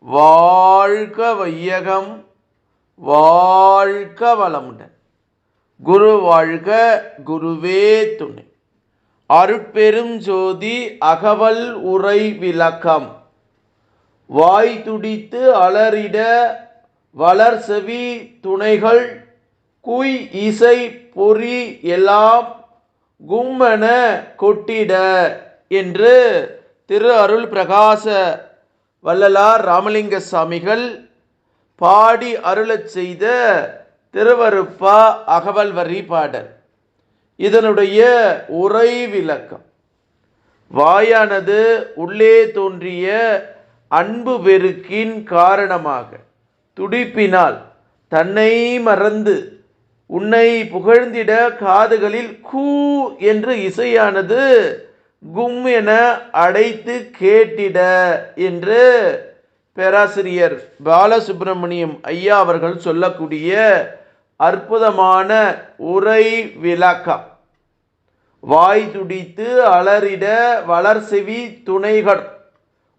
வாழ்க வையகம் வாழ்க வளமுடன் குரு வாழ்க குருவே துணை. அருட்பெரும் ஜோதி அகவல் உரை விளக்கம். வாய் துடித்து அலறிட வளர் செவி துணைகள் குய் இசை பொறி எல்லாம் கும்மென கொட்டிட என்று திரு அருள் பிரகாச வள்ளலார் ராமலிங்க சாமிகள் பாடி அருளச் செய்த திருவருப்பா அகவல் வரி பாடல். இதனுடைய உரை விளக்கம். வாயானது உள்ளே தோன்றிய அன்பு பெருக்கின் காரணமாக துடிப்பினால் தன்னை மறந்து உன்னை புகழ்ந்திட காதுகளில் கூ என்று இசையானது கும் என அடைத்து கேட்டிட என்று பேராசிரியர் பாலசுப்பிரமணியம் ஐயா அவர்கள் சொல்லக்கூடிய அற்புதமான உரை விளக்கம். வாய் துடித்து அலறிட வளர்செவி துணைகள்.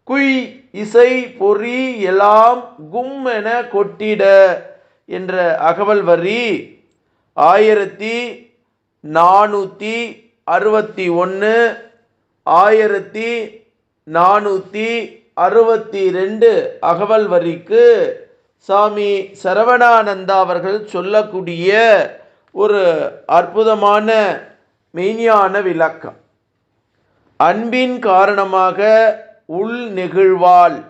குய் இசை பொறி எல்லாம் கும் என கொட்டிட என்ற அகவல் வரி ஆயிரத்தி நானூற்றி அறுபத்தி ஒன்று ஆயிரத்தி நானூற்றி அறுபத்தி ரெண்டு அகவல் வரிக்கு சாமி சரவணானந்தா அவர்கள் சொல்லக்கூடிய ஒரு அற்புதமான மெய்ஞான விளக்கம். அன்பின் காரணமாக உள் நெகிழ்வால்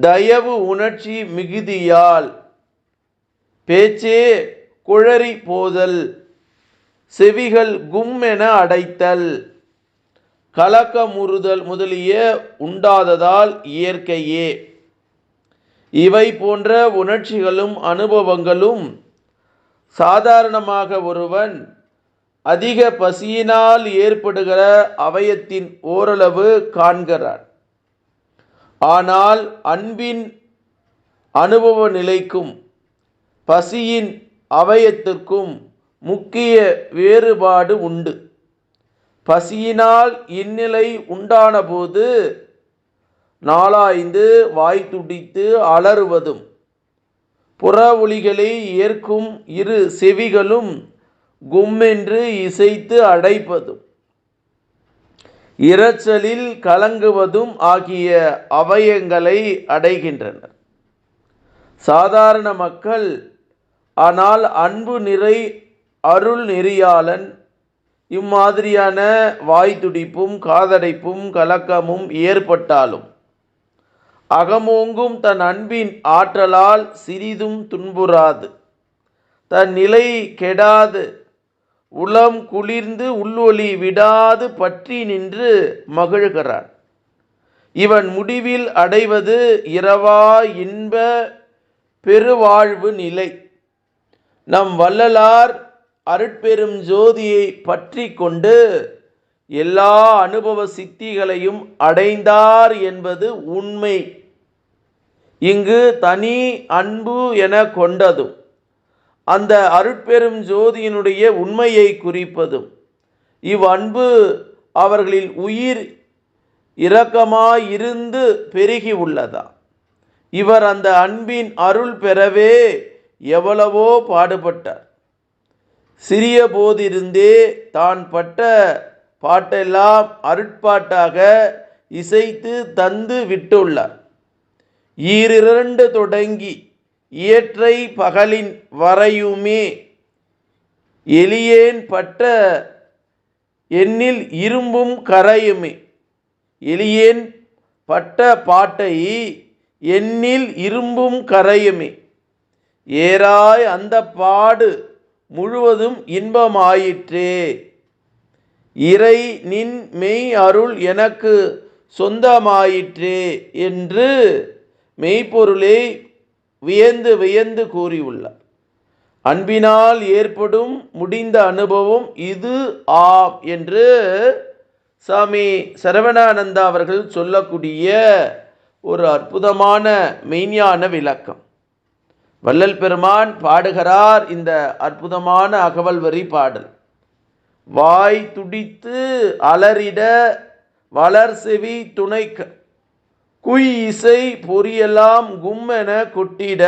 தயவு உணர்ச்சி மிகுதியால். பேச்சே குழறி போதல். செவிகள் கும் என அடைத்தல். கலக்கமுறுதல் முதலிய உண்டாததால் இயற்கையே. இவை போன்ற உணர்ச்சிகளும் அனுபவங்களும் சாதாரணமாக ஒருவன் அதிக பசியினால் ஏற்படுகிற அவயத்தின் ஓரளவு காண்கிறான். ஆனால் அன்பின் அனுபவ நிலைக்கும் பசியின் அவயத்திற்கும் முக்கிய வேறுபாடு உண்டு. பசியினால் இந்நிலை உண்டானபோது நாளாய்ந்து வாய் துடித்து அலறுவதும் புற ஒளிகளை ஏற்கும் இரு செவிகளும் கும்மென்று இசைத்து அடைப்பதும் இரைச்சலில் கலங்குவதும் ஆகிய அவயங்களை அடைகின்றனர். சாதாரண மக்கள் ஆனால் அன்பு நிறை அருள் நெறியாளன் இம்மாதிரியான வாய் துடிப்பும் காதடைப்பும் கலக்கமும் ஏற்பட்டாலும் அகமோங்கும் தன் அன்பின் ஆற்றலால் சிறிதும் துன்புறாது. தன் நிலை கெடாது உளம் குளிர்ந்து உள்ளொலி விடாது பற்றி நின்று மகிழ்கிறான். இவன் முடிவில் அடைவது இரவா இன்ப பெருவாழ்வு நிலை. நம் வள்ளலார் அருட்பெரும் ஜோதியை பற்றி கொண்டு எல்லா அனுபவ சித்திகளையும் அடைந்தார் என்பது உண்மை. இங்கு தனி அன்பு என கொண்டதும் அந்த அருட்பெரும் ஜோதியினுடைய உண்மையை குறிப்பதும் இவ் அன்பு அவர்களில் உயிர் இரக்கமாயிருந்து பெருகி உள்ளதா? இவர் அந்த அன்பின் அருள் பெறவே எவ்வளவோ பாடுபட்டார். சிறிய போதிருந்தே தான் பட்ட பாட்டெல்லாம் அருட்பாட்டாக இசைத்து தந்து விட்டுள்ளார். ஈரிரண்டு தொடங்கி இயற்றை பகலின் வரையுமே எளியேன் பட்ட எண்ணில் இரும்பும் கரையுமே. எளியேன் பட்ட பாட்டை எண்ணில் இரும்பும் கரையுமே. ஏராய் அந்த பாடு முழுவதும் இன்பமாயிற்றே. இறை நின் மெய் அருள் எனக்கு சொந்தமாயிற்றே என்று மெய்ப்பொருளை வியந்து வியந்து கூறியுள்ளார். அன்பினால் ஏற்படும் முடிந்த அனுபவம் இது ஆம் என்று சாமி சரவணானந்தா அவர்கள் சொல்லக்கூடிய ஒரு அற்புதமான மெய்ஞான விளக்கம். வள்ளல் பெருமான் பாடுகிறார் இந்த அற்புதமான அகவல் வரி பாடல். வாய் துடித்து அலறிட வளர் செவி துணைக்க குய் இசை பொறியெல்லாம் கும்மென கொட்டிட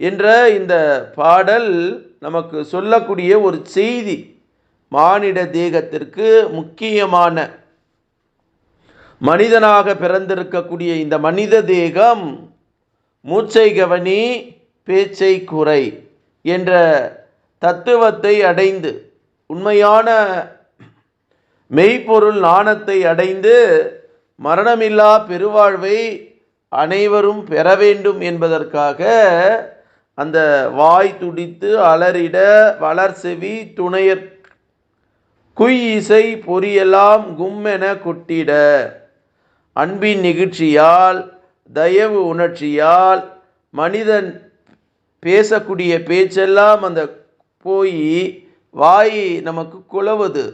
என்ற இந்த பாடல் நமக்கு சொல்லக்கூடிய ஒரு செய்தி மானிட தேகத்திற்கு முக்கியமான. மனிதனாக பிறந்திருக்கக்கூடிய இந்த மனித தேகம் மூச்சை கவனி பேச்சை குறை என்ற தத்துவத்தை அடைந்து உண்மையான மெய்ப்பொருள் நாணத்தை அடைந்து மரணமில்லா பெருவாழ்வை அனைவரும் பெற வேண்டும் என்பதற்காக அந்த வாய் துடித்து அலறிட வளர் செவி துணையற் குய் இசை பொறியெல்லாம் கும்மென கொட்டிட. அன்பின் நிகழ்ச்சியால் தயவு உணர்ச்சியால் மனிதன் பேசக்கூடிய பேச்செல்லாம் அந்த போய் வாய் நமக்கு குழவுது.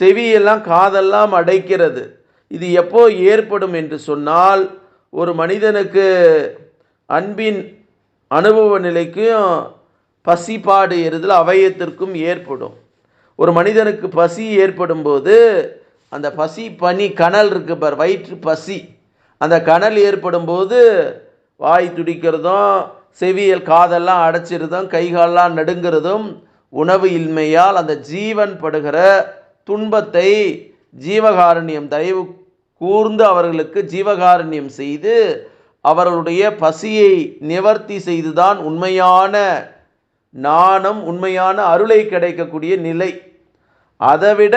செவியெல்லாம் காதெல்லாம் அடைக்கிறது. இது எப்போ ஏற்படும் என்று சொன்னால் ஒரு மனிதனுக்கு அன்பின் அனுபவ நிலைக்கும் பசிப்பாடு எறுதல் அவயத்திற்கும் ஏற்படும். ஒரு மனிதனுக்கு பசி ஏற்படும் போது அந்த பசி பனி கனல் இருக்கு பார் வயிற்று பசி. அந்த கனல் ஏற்படும் போது வாய் துடிக்கிறதும் செவியல் காதெல்லாம் அடைச்சிருதும் கைகாலெல்லாம் நடுங்கிறதும் உணவு இன்மையால் அந்த ஜீவன் படுகிற துன்பத்தை ஜீவகாருண்யம் தயவு கூர்ந்து அவர்களுக்கு ஜீவகாருண்யம் செய்து அவர்களுடைய பசியை நிவர்த்தி செய்துதான் உண்மையான நாணம் உண்மையான அருளை கிடைக்கக்கூடிய நிலை. அதைவிட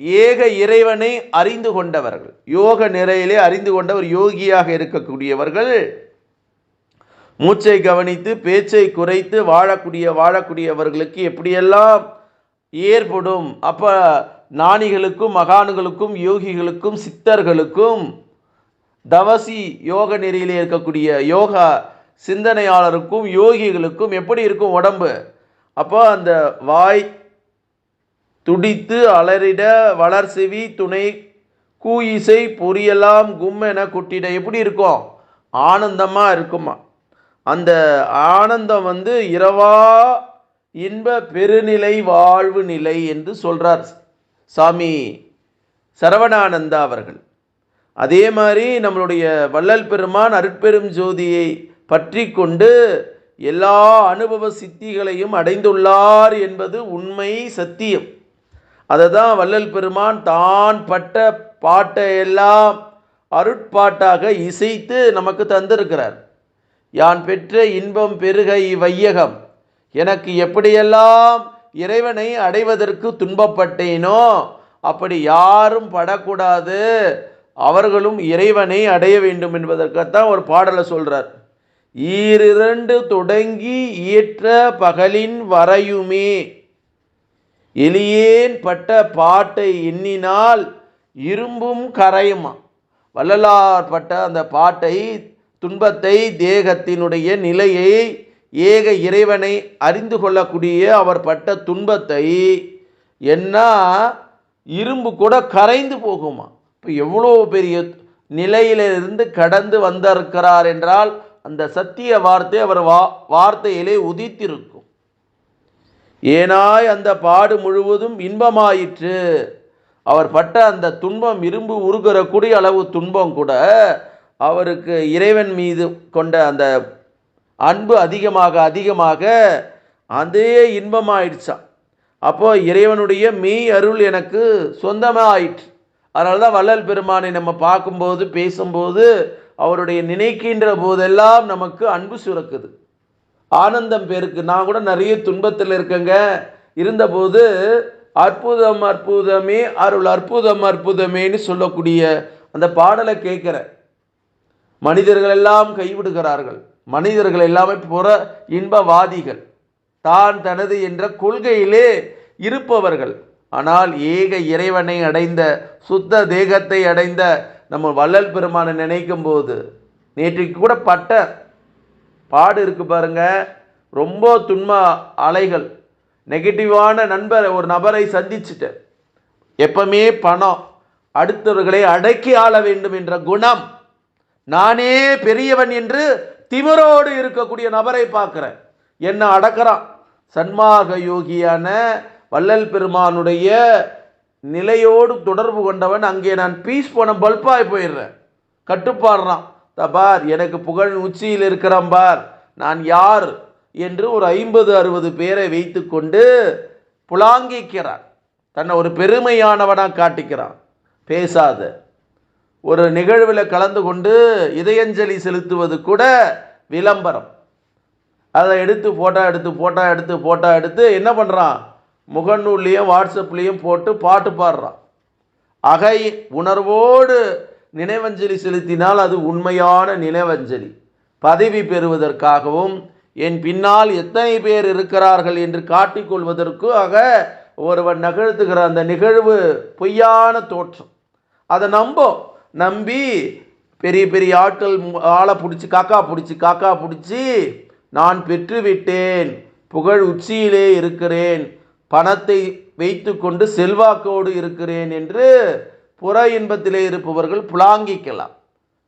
ஏக இறைவனை அறிந்து கொண்டவர்கள் யோக நிறையிலே அறிந்து கொண்டவர் யோகியாக இருக்கக்கூடியவர்கள் மூச்சை கவனித்து பேச்சை குறைத்து வாழக்கூடிய வாழக்கூடியவர்களுக்கு எப்படியெல்லாம் ஏற்படும்? அப்போ ஞானிகளுக்கும் மகான்களுக்கும் யோகிகளுக்கும் சித்தர்களுக்கும் தவசி யோக நெறியிலே இருக்கக்கூடிய யோகா சிந்தனையாளருக்கும் யோகிகளுக்கும் எப்படி இருக்கும் உடம்பு? அப்போ அந்த வாய் துடித்து அலறிட வளர்சிவி துணை கூ இசை பொரியெல்லாம் கும்மென கொட்டிட எப்படி இருக்கும்? ஆனந்தமாக இருக்குமா? அந்த ஆனந்தம் வந்து இரவா இன்ப பெருநிலை வாழ்வு நிலை என்று சொல்கிறார் சாமி சரவணானந்தா அவர்கள். அதே மாதிரி நம்மளுடைய வள்ளல் பெருமான் அருட்பெரும் ஜோதியை பற்றி கொண்டு எல்லா அனுபவ சித்திகளையும் அடைந்துள்ளார் என்பது உண்மை சத்தியம். அதை தான் வள்ளல் பெருமான் தான் பட்ட பாட்டை எல்லாம் அருட்பாட்டாக இசைத்து நமக்கு தந்திருக்கிறார். யான் பெற்ற இன்பம் பெருக இவ்வையகம் எனக்கு எப்படியெல்லாம் இறைவனை அடைவதற்கு துன்பப்பட்டேனோ அப்படி யாரும் படக்கூடாது. அவர்களும் இறைவனை அடைய வேண்டும் என்பதற்காகத்தான் ஒரு பாடலை சொல்கிறார் ஈரிரண்டு தொடங்கி இயற்ற பகலின் வரையுமே. எலியேன் பட்ட பாட்டை எண்ணினால் இரும்பும் கரையுமா. வள்ளலார் பட்ட அந்த பாட்டை துன்பத்தை தேகத்தினுடைய நிலையை ஏக இறைவனை அறிந்து கொள்ளக்கூடிய அவர் பட்ட துன்பத்தை என்ன இரும்பு கூட கரைந்து போகுமா? இப்போ எவ்வளோ பெரிய நிலையிலிருந்து கடந்து வந்திருக்கிறார் என்றால் அந்த சத்திய வார்த்தை அவர் வா வார்த்தையிலே உதித்திருக்கும். ஏனாய் அந்த பாடு முழுவதும் இன்பமாயிற்று. அவர் பட்ட அந்த துன்பம் இரும்பு உருகிற கூடிய அளவு துன்பம் கூட அவருக்கு இறைவன் மீது கொண்ட அந்த அன்பு அதிகமாக அதிகமாக அதே இன்பமாயிடுச்சான் அப்போது இறைவனுடைய மெய் அருள் எனக்கு சொந்தமாக ஆயிற்று அதனால தான் வள்ளல் பெருமானை நம்ம பார்க்கும்போது பேசும்போது அவருடைய நினைக்கின்ற போதெல்லாம் நமக்கு அன்பு சுரக்குது. ஆனந்தம் பேருக்கு. நான் கூட நிறைய துன்பத்தில் இருக்கேங்க. இருந்தபோது அற்புதம் அற்புதமே அருள் அற்புதம் அற்புதமேன்னு சொல்லக்கூடிய அந்த பாடலை கேட்குறேன். மனிதர்கள் எல்லாம் கைவிடுகிறார்கள். மனிதர்கள் எல்லாமே புற இன்பவாதிகள். தான் தனது என்ற கொள்கையிலே இருப்பவர்கள். ஆனால் ஏக இறைவனை அடைந்த சுத்த தேகத்தை அடைந்த நம்ம வள்ளல் பெருமானை நினைக்கும் போது நேற்றைக்கு கூட பட்ட பாடு இருக்கு பாருங்க. ரொம்ப துன்ப அலைகள். நெகட்டிவான நண்பர் ஒரு நபரை சந்திச்சுட்டேன் எப்பவுமே பணம் அடுத்தவர்களை அடக்கி ஆள வேண்டும் என்ற குணம். நானே பெரியவன் என்று திமிரோடு இருக்கக்கூடிய நபரை பார்க்குறேன். என்ன அடக்கிறான்? சன்மார்க யோகியான வள்ளல் பெருமானுடைய நிலையோடு தொடர்பு கொண்டவன். அங்கே நான் பீஸ் போன பல்பாய் போயிடுறேன். கட்டுப்பாடுறான். தபார் பார் எனக்கு புகழ் உச்சியில் இருக்கிறான் பார். நான் யார் என்று ஒரு ஐம்பது அறுபது பேரை வைத்துக்கொண்டு புலாங்கிக்கிறான். தன்னை ஒரு பெருமையானவனாக காட்டிக்கிறான். பேசாத. ஒரு நிகழ்வில் கலந்து கொண்டு இதயஞ்சலி செலுத்துவது கூட விளம்பரம். அதை எடுத்து ஃபோட்டோ எடுத்து ஃபோட்டோ எடுத்து ஃபோட்டோ எடுத்து என்ன பண்ணுறான் முகநூல்லையும் வாட்ஸ்அப்லேயும் போட்டு பாட்டு பாடுறான். அகை உணர்வோடு நினைவஞ்சலி செலுத்தினால் அது உண்மையான நினைவஞ்சலி. பதவி பெறுவதற்காகவும் என் பின்னால் எத்தனை பேர் இருக்கிறார்கள் என்று காட்டிக்கொள்வதற்காக ஒருவன் நகழ்த்துகிற அந்த நிகழ்வு பொய்யான தோற்றம். அதை நம்போம். நம்பி பெரிய பெரிய ஆட்கள் ஆளை பிடிச்சி காக்கா பிடிச்சி காக்கா பிடிச்சி நான் பெற்றுவிட்டேன். புகழ் உச்சியிலே இருக்கிறேன். பணத்தை வைத்துக்கொண்டு செல்வாக்கோடு இருக்கிறேன் என்று புற இன்பத்திலே இருப்பவர்கள் புலாங்கிக்கலாம்.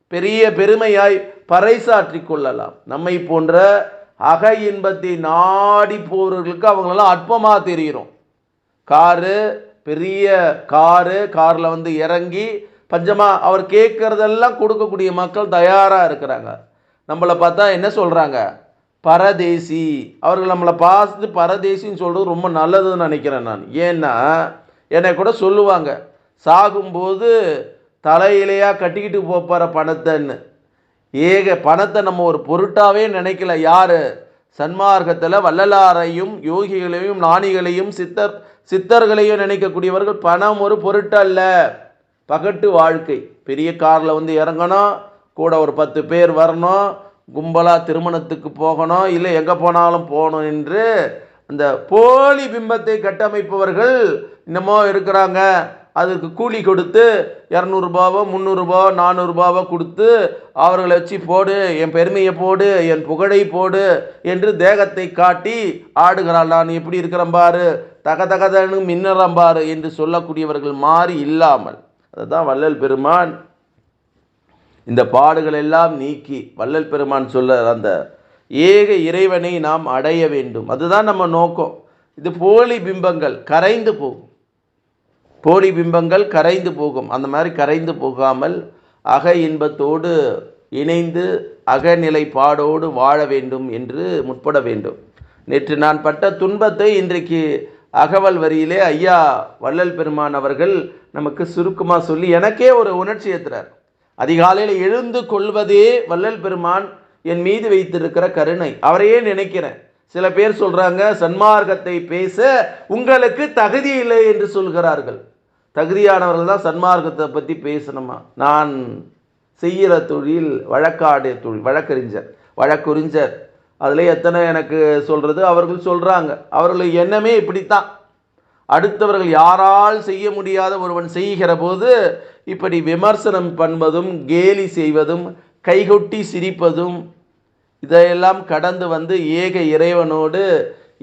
பெரிய பெருமையாய் பறைசாற்றி கொள்ளலாம். நம்மை போன்ற அக இன்பத்தை நாடி போவர்களுக்கு அவங்களெல்லாம் அற்பமாக தெரிகிறோம். காரு பெரிய காரு காரில் வந்து இறங்கி பஞ்சமா அவர் கேட்குறதெல்லாம் கொடுக்கக்கூடிய மக்கள் தயாராக இருக்கிறாங்க. நம்மளை பார்த்தா என்ன சொல்கிறாங்க பரதேசி. அவர்கள் நம்மளை பார்த்து பரதேசின்னு சொல்கிறது ரொம்ப நல்லதுன்னு நினைக்கிறேன் நான். ஏன்னா என்னை கூட சொல்லுவாங்க சாகும்போது தலையிலையாக கட்டிக்கிட்டு போகிற பணத்தைன்னு. ஏக பணத்தை நம்ம ஒரு பொருட்டாவே நினைக்கல. யார்? சன்மார்க்கத்தில் வள்ளலாரையும் யோகிகளையும் ஞானிகளையும் சித்தர் சித்தர்களையும் நினைக்கக்கூடியவர்கள் பணம் ஒரு பொருட்டல்ல. பகட்டு வாழ்க்கை. பெரிய காரில் வந்து இறங்கணும் கூட ஒரு பத்து பேர் வரணும் கும்பலாக திருமணத்துக்கு போகணும் இல்லை எங்கே போனாலும் போகணும் என்று அந்த போலி பிம்பத்தை கட்டமைப்பவர்கள் இன்னமோ இருக்கிறாங்க. அதுக்கு கூலி கொடுத்து இரநூறுபாவோ முந்நூறுபாவோ நானூறுபாவோ கொடுத்து அவர்களை வச்சு போடு என் பெருமையை போடு என் புகழை போடு என்று தேகத்தை காட்டி ஆடுகிறாள். நான் எப்படி இருக்கிறேன் பாரு? தக தகதனு மின்னறம்பாரு என்று சொல்லக்கூடியவர்கள் மாறி இல்லாமல். அதுதான் வள்ளல் பெருமான். இந்த பாடுகள் எல்லாம் நீக்கி வள்ளல் பெருமான் சொல்ல அந்த ஏக இறைவனை நாம் அடைய வேண்டும். அதுதான் நம்ம நோக்கம். இது போலி பிம்பங்கள் கரைந்து போகும். போலி பிம்பங்கள் கரைந்து போகும். அந்த மாதிரி கரைந்து போகாமல் அக இன்பத்தோடு இணைந்து அகநிலை பாடோடு வாழ வேண்டும் என்று முற்பட வேண்டும். நேற்று நான் பட்ட துன்பத்தை இன்றைக்கு அகவல் வரியிலே ஐயா வள்ளல் பெருமான் அவர்கள் நமக்கு சுருக்கமாக சொல்லி எனக்கே ஒரு உணர்ச்சி ஏற்றுறார் அதிகாலையில் எழுந்து கொள்வதே வள்ளல் பெருமான் என் மீது வைத்திருக்கிற கருணை. அவரையே நினைக்கிறேன். சில பேர் சொல்கிறாங்க சன்மார்க்கத்தை பேச உங்களுக்கு தகுதி இல்லை என்று சொல்கிறார்கள். தகுதியானவர்கள் தான் சன்மார்க்கத்தை பற்றி பேசணுமா? நான் செய்கிற தொழில் வழக்காடிய தொழில் வழக்கறிஞர் வழக்குறிஞர். அதில் எத்தனை எனக்கு சொல்கிறது அவர்கள் சொல்கிறாங்க அவர்கள் எண்ணமே இப்படித்தான். அடுத்தவர்கள் யாரால் செய்ய முடியாத ஒருவன் செய்கிற போது இப்படி விமர்சனம் பண்ணுவதும் கேலி செய்வதும் கைகொட்டி சிரிப்பதும் இதையெல்லாம் கடந்து வந்து ஏக இறைவனோடு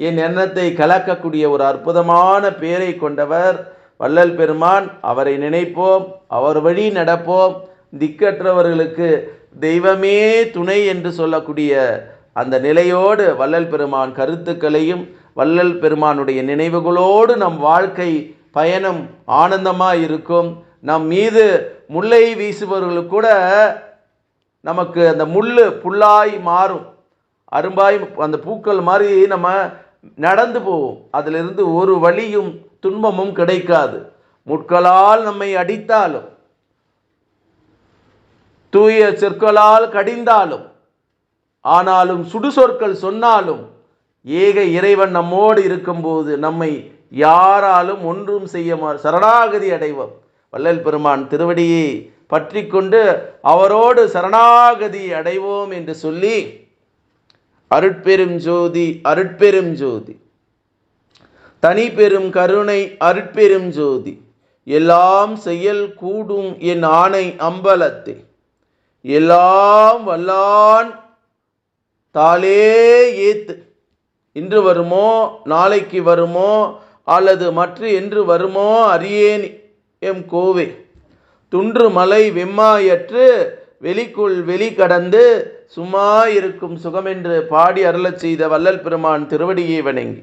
என் எண்ணத்தை கலக்கக்கூடிய ஒரு அற்புதமான பேரை கொண்டவர் வள்ளல் பெருமான். அவரை நினைப்போம் அவர் வழி நடப்போம். திக்கற்றவர்களுக்கு தெய்வமே துணை என்று சொல்லக்கூடிய அந்த நிலையோடு வள்ளல் பெருமான் கருத்துக்களையும் வள்ளல் பெருமானுடைய நினைவுகளோடு நம் வாழ்க்கை பயணம் ஆனந்தமாக இருக்கும். நம் மீது முல்லை வீசுபவர்களுக்கு கூட நமக்கு அந்த முள் புல்லாய் மாறும். அரும்பாய் அந்த பூக்கள் மாதிரி நம்ம நடந்து போவோம். அதிலிருந்து ஒரு வழியும் துன்பமும் கிடைக்காது. முட்களால் நம்மை அடித்தாலும் தூய சொற்களால் கடிந்தாலும் ஆனாலும் சுடுசொற்கள் சொன்னாலும் ஏக இறைவன் நம்மோடு இருக்கும்போது நம்மை யாராலும் ஒன்றும் செய்ய மா சரணாகதி அடைவோம். வள்ளல் பெருமான் திருவடியை பற்றி கொண்டு அவரோடு சரணாகதி அடைவோம் என்று சொல்லி அருட்பெரும் ஜோதி அருட்பெரும் ஜோதி. தனி பெரும் கருணை அருட்பெரும் ஜோதி. எல்லாம் செயல் கூடும் என் ஆணை அம்பலத்தை. எல்லாம் வல்லான் தாளே ஏத்து. இன்று வருமோ நாளைக்கு வருமோ அல்லது மற்ற என்று வருமோ அறியேன் எம் கோவே. துன்று மலை வெம்மாயற்று வெளிக்குள் வெளி கடந்து சும்மா இருக்கும் சுகமென்று பாடி அருளச் செய்த வள்ளல் பெருமான் திருவடியை வணங்கி.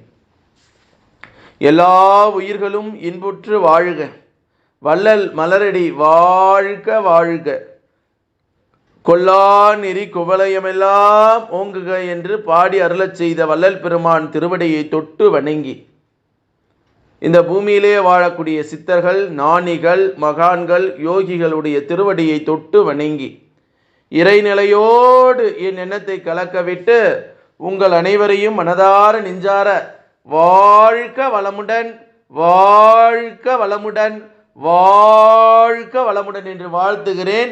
எல்லா உயிர்களும் இன்புற்று வாழ்க. வள்ளல் மலரடி வாழ்க வாழ்க. கொல்லா நெறி குவலயமெல்லாம் ஓங்குக என்று பாடி அருளச் செய்த வள்ளல் பெருமான் திருவடியை தொட்டு வணங்கி. இந்த பூமியிலே வாழக்கூடிய சித்தர்கள் ஞானிகள் மகான்கள் யோகிகளுடைய திருவடியை தொட்டு வணங்கி இறைநிலையோடு என் எண்ணத்தை கலக்கவிட்டு உங்கள் அனைவரையும் மனதார நெஞ்சார வாழ்க வளமுடன் வாழ்க வளமுடன் வாழ்க வளமுடன் என்று வாழ்த்துகிறேன்.